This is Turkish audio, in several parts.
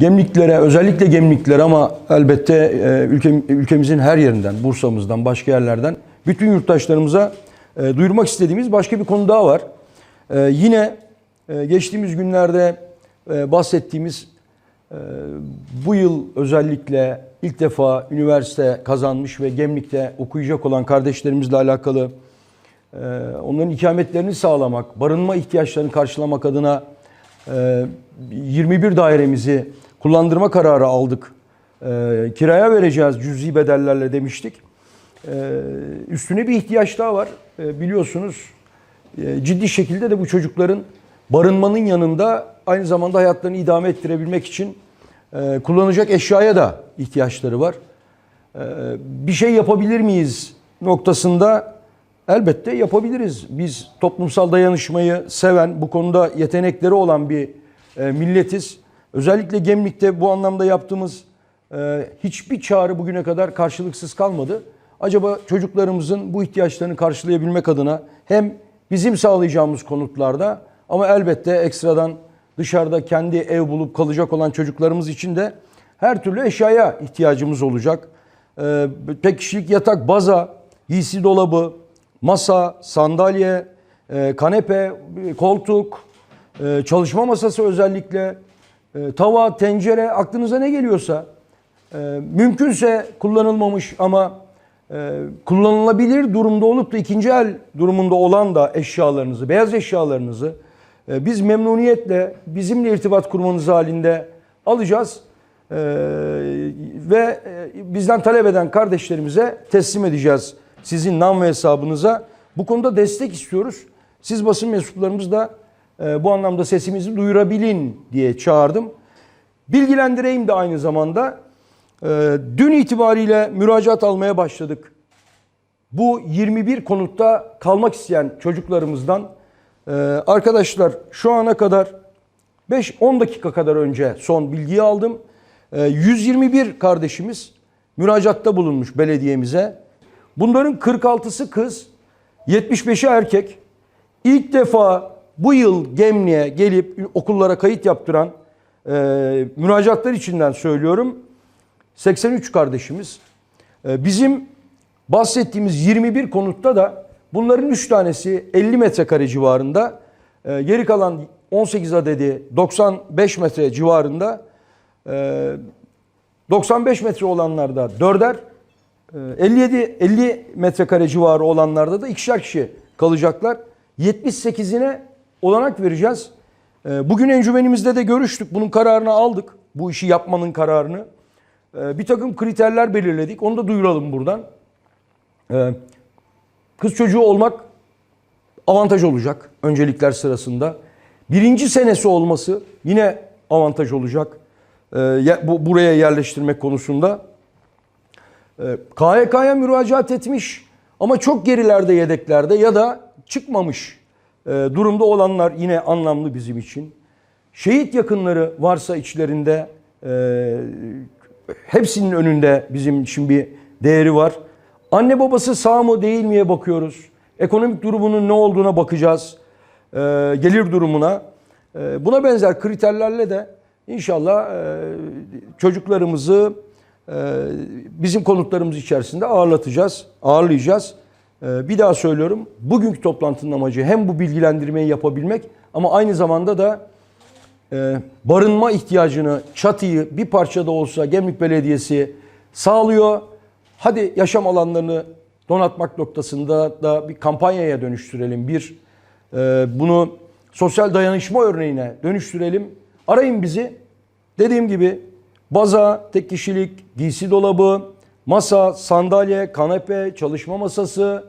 Gemliklere, özellikle gemliklere ama elbette e, ülke, ülkemizin her yerinden, Bursa'mızdan, başka yerlerden bütün yurttaşlarımıza e, duyurmak istediğimiz başka bir konu daha var. E, yine geçtiğimiz günlerde bahsettiğimiz bu yıl özellikle ilk defa üniversite kazanmış ve Gemlik'te okuyacak olan kardeşlerimizle alakalı onların ikametlerini sağlamak, barınma ihtiyaçlarını karşılamak adına e, 21 dairemizi kullandırma kararı aldık. E, kiraya vereceğiz cüzi bedellerle demiştik. E, üstüne bir ihtiyaç daha var. E, biliyorsunuz e, ciddi şekilde de bu çocukların barınmanın yanında aynı zamanda hayatlarını idame ettirebilmek için e, kullanacak eşyaya da ihtiyaçları var. E, bir şey yapabilir miyiz noktasında elbette yapabiliriz. Biz toplumsal dayanışmayı seven, bu konuda yetenekleri olan bir e, milletiz. Özellikle Gemlik'te bu anlamda yaptığımız e, hiçbir çağrı bugüne kadar karşılıksız kalmadı. Acaba çocuklarımızın bu ihtiyaçlarını karşılayabilmek adına hem bizim sağlayacağımız konutlarda ama elbette ekstradan dışarıda kendi ev bulup kalacak olan çocuklarımız için de her türlü eşyaya ihtiyacımız olacak. Ee, tek kişilik yatak, baza, giysi dolabı, masa, sandalye, e, kanepe, koltuk, e, çalışma masası özellikle, e, tava, tencere aklınıza ne geliyorsa e, mümkünse kullanılmamış ama e, kullanılabilir durumda olup da ikinci el durumunda olan da eşyalarınızı, beyaz eşyalarınızı e, biz memnuniyetle bizimle irtibat kurmanız halinde alacağız e, ve e, bizden talep eden kardeşlerimize teslim edeceğiz sizin nam ve hesabınıza. Bu konuda destek istiyoruz. Siz basın mensuplarımız da bu anlamda sesimizi duyurabilin diye çağırdım. Bilgilendireyim de aynı zamanda. E, dün itibariyle müracaat almaya başladık. Bu 21 konutta kalmak isteyen çocuklarımızdan e, arkadaşlar şu ana kadar 5-10 dakika kadar önce son bilgiyi aldım. E, 121 kardeşimiz müracaatta bulunmuş belediyemize. Bunların 46'sı kız, 75'i erkek. İlk defa bu yıl Gemli'ye gelip okullara kayıt yaptıran e, müracaatlar içinden söylüyorum. 83 kardeşimiz. E, bizim bahsettiğimiz 21 konutta da bunların 3 tanesi 50 metrekare civarında. E, geri kalan 18 adedi 95 metre civarında. E, 95 metre olanlarda 4'er, e, 57 50 metrekare civarı olanlarda da ikişer kişi kalacaklar. 78'ine olanak vereceğiz. E, Bugün encümenimizde de görüştük. Bunun kararını aldık. Bu işi yapmanın kararını. E, Bir takım kriterler belirledik. Onu da duyuralım buradan. E, Kız çocuğu olmak avantaj olacak öncelikler sırasında. Birinci senesi olması yine avantaj olacak. Buraya yerleştirmek konusunda. KHK'ya müracaat etmiş ama çok gerilerde yedeklerde ya da çıkmamış durumda olanlar yine anlamlı bizim için. Şehit yakınları varsa içlerinde e, hepsinin önünde bizim için bir değeri var. Anne babası sağ mı değil miye bakıyoruz. Ekonomik durumunun ne olduğuna bakacağız. E, gelir durumuna. E, buna benzer kriterlerle de inşallah e, çocuklarımızı e, bizim konutlarımız içerisinde ağırlatacağız, ağırlayacağız. E, bir daha söylüyorum. Bugünkü toplantının amacı hem bu bilgilendirmeyi yapabilmek ama aynı zamanda da e, barınma ihtiyacını, çatıyı bir parça da olsa Gemlik Belediyesi sağlıyor. Hadi yaşam alanlarını donatmak noktasında da bir kampanyaya dönüştürelim. Bir e, bunu sosyal dayanışma örneğine dönüştürelim. Arayın bizi. Dediğim gibi baza, tek kişilik, giysi dolabı, masa, sandalye, kanepe, çalışma masası,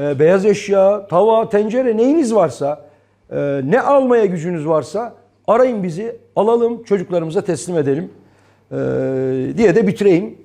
e, beyaz eşya, tava, tencere neyiniz varsa, e, ne almaya gücünüz varsa arayın bizi, alalım çocuklarımıza teslim edelim e, diye de bitireyim.